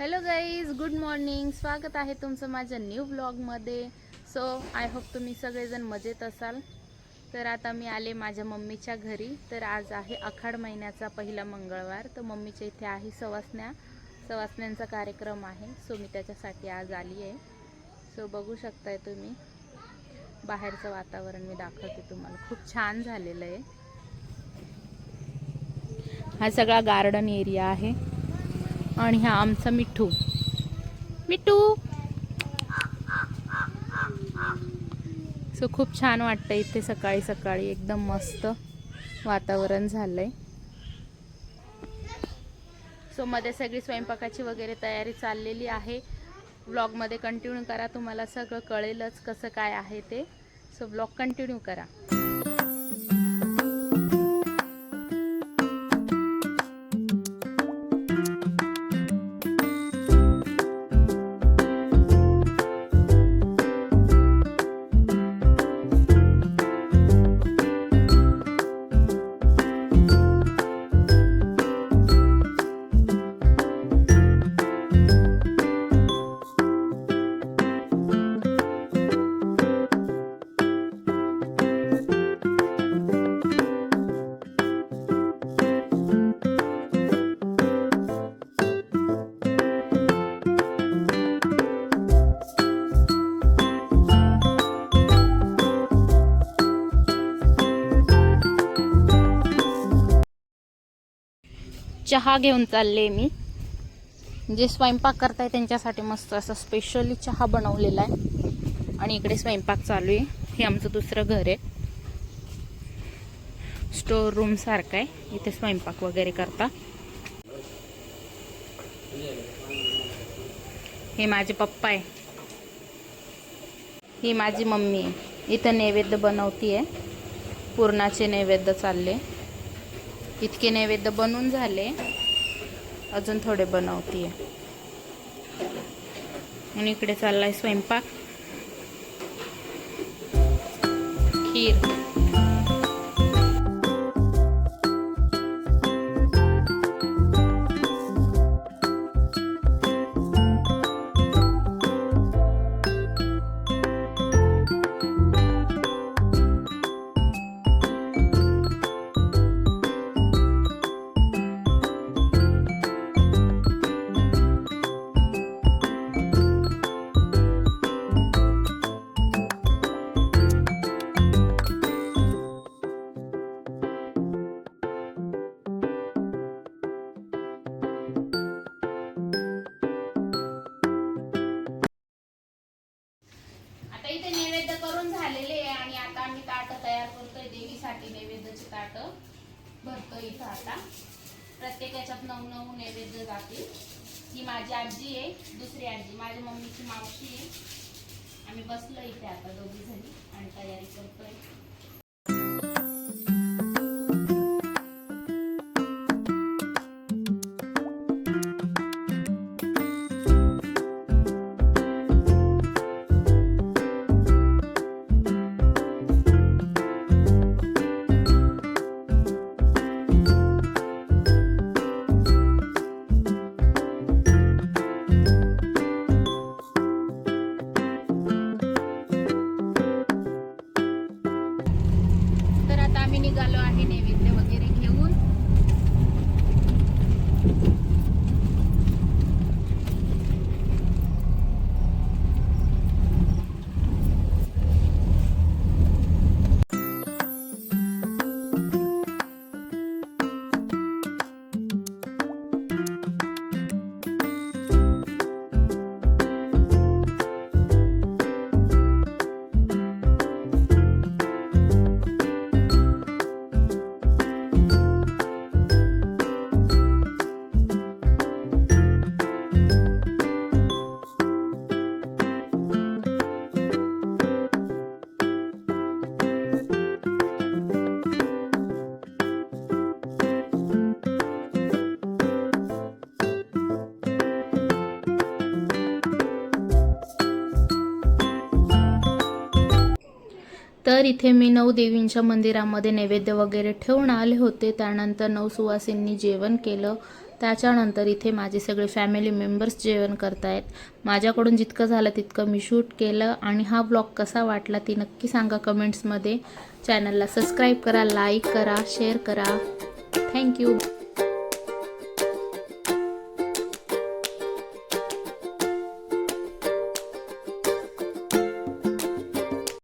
Hello guys good morning स्वागत आहे तुमचं माझ्या न्यू ब्लॉगमध्ये सो आय होप तुम्ही सगळेजण मजेत असाल. तर आता मी आले माझ्या मम्मीच्या घरी. तर आज आहे आखाड महिन्याचा पहिला मंगळवार. तर मम्मीच्या इथे आहे सवासण्या. सवासण्यांचा कार्यक्रम आहे. सो मी त्याच्यासाठी आज आली आहे. सो बघू शकताय तुम्ही. बाहेरचं वातावरण मी दाखवते तुम्हाला. खूप छान झालेलं आहे. हा सगळा गार्डन एरिया आहे. आणि हा आमचा मिठू. मिठू! सो खूप छान वाटतं इथे सकाळी सकाळी. एकदम मस्त वातावरण झालंय. सो मध्ये सगळी स्वयंपाकाची वगैरे तयारी चाललेली आहे. ब्लॉगमध्ये कंटिन्यू करा तुम्हाला सगळं कळेलच कसं काय आहे ते. सो ब्लॉग कंटिन्यू करा. चहा घेऊन चालले मी. जे स्वयंपाक करताय त्यांच्यासाठी मस्त असं स्पेशली चहा बनवलेला आहे. आणि इकडे स्वयंपाक चालू आहे. हे आमचं दुसरं घर आहे. स्टोर रूम सारखं आहे. इथे स्वयंपाक वगैरे करता. हे माझे पप्पा आहे. ही माझी मम्मी आहे. इथं नैवेद्य बनवती पूर्णाचे नैवेद्य चालले. इतके नैवेद्य बनून झाले. अजून थोडे बनवतीये. आणि इकडे चाललाय स्वयंपाक. खीर. झालेले आहे आणि आता आम्ही ताट तयार करतोय देवीसाठी नैवेद्यचे ताट भरतोय इथं आता. प्रत्येक याच्यात नऊ नऊ नैवेद्य जातील. ही माझी आजी आहे दुसरी आजी. माझ्या मम्मीची मावशी आहे. आम्ही बसलो इथे आता दोघी जणी निघालो आहे नैवेद्य वगैरे तर इथे मी नऊ देवींच्या मंदिरामध्ये नैवेद्य वगैरे ठेवून आले होते. त्यानंतर नऊ सुवासींनी जेवण केलं. त्याच्यानंतर इथे माझे सगळे फॅमिली मेंबर्स जेवण करतायत. माझ्याकडून जितकं झालं तितकं मी शूट केलं आणि हा ब्लॉग कसा वाटला ती नक्की सांगा कमेंट्समध्ये चॅनलला सबस्क्राईब करा लाईक करा शेअर करा. थँक्यू